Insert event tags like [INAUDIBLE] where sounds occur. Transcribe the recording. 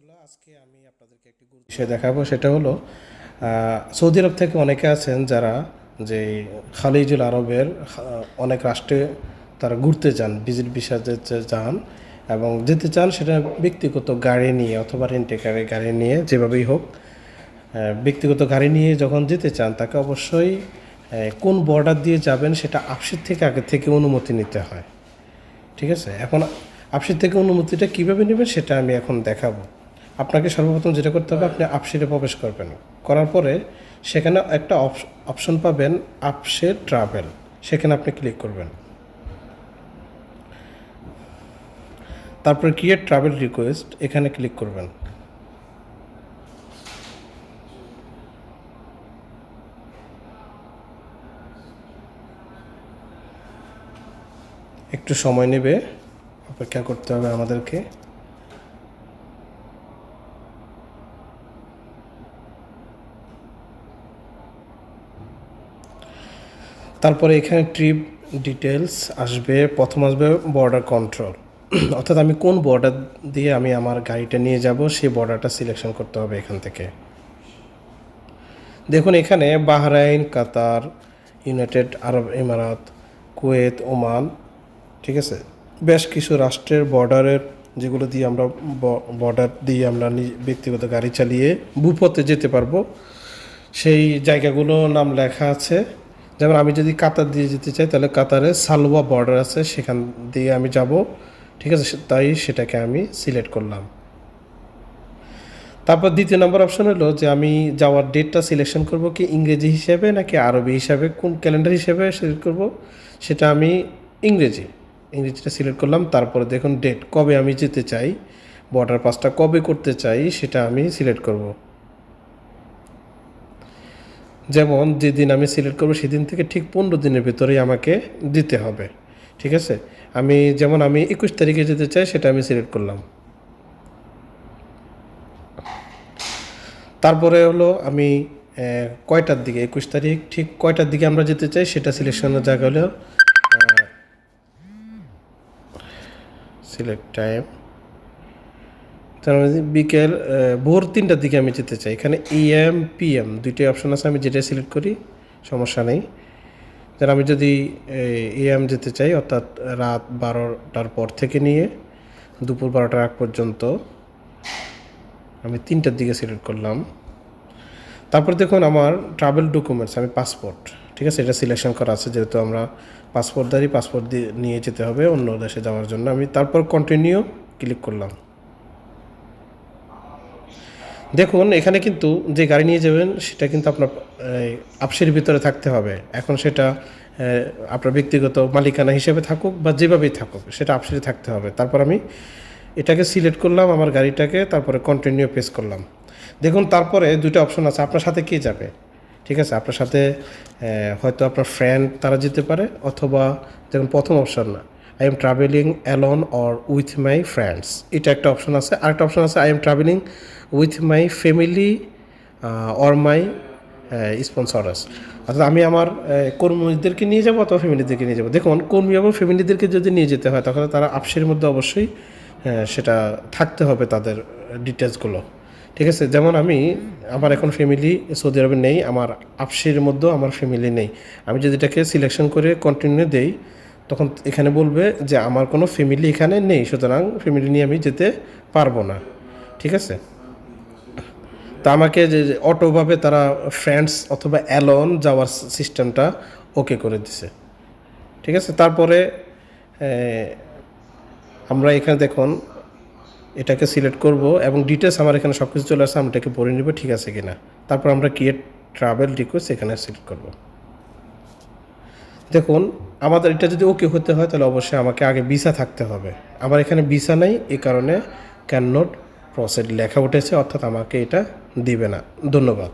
রহমতুল্লাহ আজকে আমি আপনাদেরকে একটি দেখাবো, সেটা হলো সৌদি আরব থেকে অনেকে আছেন যারা যে খালিজুল আরবের অনেক রাষ্ট্রে তারা ঘুরতে যান, ভিজিট ভিসা যেতে যান এবং যেতে চান সেটা ব্যক্তিগত গাড়ি নিয়ে অথবা রেন্টে গাড়ি গাড়ি নিয়ে যেভাবেই হোক ব্যক্তিগত গাড়ি নিয়ে যখন যেতে চান, তাকে অবশ্যই কোন বর্ডার দিয়ে যাবেন সেটা আপসির থেকে আগে থেকে অনুমতি নিতে হয়। ঠিক আছে? এখন আপসির থেকে অনুমতিটা কীভাবে নেবেন সেটা আমি এখন দেখাবো। আপনাকে সর্বপ্রথম যেটা করতে হবে, আপনি আপসিরে প্রবেশ করবেন। করার পরে সেখানে একটা অপশন পাবেন আপসে ট্রাভেল। সেখানে আপনি ক্লিক করবেন। তারপরে ক্রিয়েট ট্রাভেল রিকোয়েস্ট, এখানে ক্লিক করবেন। একটু সময় নেবে, অপেক্ষা করতে হবে আমাদেরকে। তারপরে এখানে ট্রিপ ডিটেলস আসবে, প্রথম আসবে বর্ডার কন্ট্রোল [CLEARS THROAT] অর্থাৎ আমি কোন বর্ডার দিয়ে আমি আমার গাড়িটা নিয়ে যাব, সেই বর্ডারটা সিলেকশন করতে হবে এখান থেকে। দেখুন এখানে Bahrain, Qatar, United Arab Emirates Kuwait, Oman, ঠিক আছে? বেশ কিছু রাষ্ট্রের বর্ডারের যেগুলো দিয়ে আমরা বর্ডার দিয়ে আমরা ব্যক্তিগত গাড়ি চালিয়ে ভূপথে যেতে পারব। সেই জায়গাগুলো নাম লেখা আছে। যেমন আমি যদি কাতার দিয়ে যেতে চাই, তাহলে কাতারে সালওয়া বর্ডার আছে, সেখান দিয়ে আমি যাব। ঠিক আছে, তাই সেটাকে আমি সিলেক্ট করলাম। তারপর দ্বিতীয় নম্বর অপশন হলো যে আমি যাওয়ার ডেটটা সিলেকশন করব কি ইংরেজি হিসেবে নাকি আরবি হিসাবে? কোন ক্যালেন্ডার হিসেবে সিলেক্ট করব? সেটা আমি ইংরেজি, ইংরেজিটা সিলেক্ট করলাম। তারপরে দেখুন ডেট কবে আমি যেতে চাই বর্ডার পাসটা কবে করতে চাই, সেটা আমি সিলেক্ট করব। যেমন যেদিন আমি সিলেক্ট করব সেদিন থেকে ঠিক পনেরো দিনের ভিতরেই আমাকে দিতে হবে। ঠিক আছে? আমি যেমন আমি একুশ তারিখে যেতে চাই, সেটা আমি সিলেক্ট করলাম। তারপরে হলো আমি কয়টার দিকে? একুশ তারিখ, ঠিক কয়টার দিকে আমরা যেতে চাই সেটা সিলেকশনের জায়গা হলো সিলেক্ট টাইম বিকেল ভোর তিনটার দিকে আমি যেতে চাই। এখানে এএম পিএম দুইটাই অপশন আছে, আমি যেটা সিলেক্ট করি, সমস্যা নেই। যেন আমি যদি এএম যেতে চাই, অর্থাৎ রাত বারোটার পর থেকে নিয়ে দুপুর বারোটার আগ পর্যন্ত আমি তিনটার দিকে সিলেক্ট করলাম। তারপর দেখুন আমার ট্রাভেল ডকুমেন্টস আমি পাসপোর্ট ঠিক আছে? এটা সিলেকশন করা আছে, যেহেতু আমরা পাসপোর্টদারি পাসপোর্ট দিয়ে নিয়ে যেতে হবে অন্য দেশে যাওয়ার জন্য। আমি তারপর কন্টিনিউ ক্লিক করলাম। দেখুন, এখানে কিন্তু যে গাড়ি নিয়ে যাবেন, সেটা কিন্তু আপনার আপসের ভিতরে থাকতে হবে। এখন সেটা আপনার ব্যক্তিগত মালিকানা হিসেবে থাকুক বা যেভাবেই থাকুক, সেটা আপসেরে থাকতে হবে। তারপর আমি এটাকে সিলেক্ট করলাম, আমার গাড়িটাকে, তারপরে কন্টিনিউ পেস করলাম। দেখুন, তারপরে দুটো অপশন আছে। আপনার সাথে কে যাবে? ঠিক আছে? আপনার সাথে হয়তো আপনার ফ্রেন্ড তারা যেতে পারে, অথবা দেখুন, প্রথম অপশন না। I am travelling alone or with my friends এটা একটা অপশন আছে। আরেকটা অপশন আছে I am travelling with my family or my sponsors অর্থাৎ আমি আমার কর্মীদেরকে নিয়ে যাব অথবা ফ্যামিলিদেরকে নিয়ে যাব। দেখুন, কর্মী এবং ফ্যামিলিদেরকে যদি নিয়ে যেতে হয়, তাহলে তারা আপসের মধ্যে অবশ্যই সেটা থাকতে হবে তাদের ডিটেলসগুলো ঠিক আছে? যেমন আমি, আমার এখন ফ্যামিলি সৌদি আরবে নেই, আমার আপসের মধ্যেও আমার ফ্যামিলি নেই। আমি যদি এটাকে সিলেকশন করে কন্টিনিউ দেই তখন এখানে বলবে যে আমার কোনো ফ্যামিলি এখানে নেই, সুতরাং ফ্যামিলি নিয়ে আমি যেতে পারব না। ঠিক আছে? তা আমাকে যে অটোভাবে তারা ফ্রেন্ডস অথবা অ্যালন যাওয়ার সিস্টেমটা ওকে করে দিছে। ঠিক আছে? তারপরে আমরা এখানে দেখুন, এটাকে সিলেক্ট করব এবং ডিটেলস আমার এখানে সব কিছু চলে আসছে আমি এটাকে পড়ে নিব, ঠিক আছে কিনা। তারপর আমরা ক্রিয়েট ট্রাভেল রিকোয়েস্ট এখানে সিলেক্ট করব। দেখুন, আমাদের এটা যদি ওকে হতে হয়, তাহলে অবশ্যই আমাকে আগে ভিসা থাকতে হবে। আমার এখানে ভিসা নেই, এ কারণে ক্যান নট প্রসেড লেখা উঠেছে, অর্থাৎ আমাকে এটা দিবে না। ধন্যবাদ।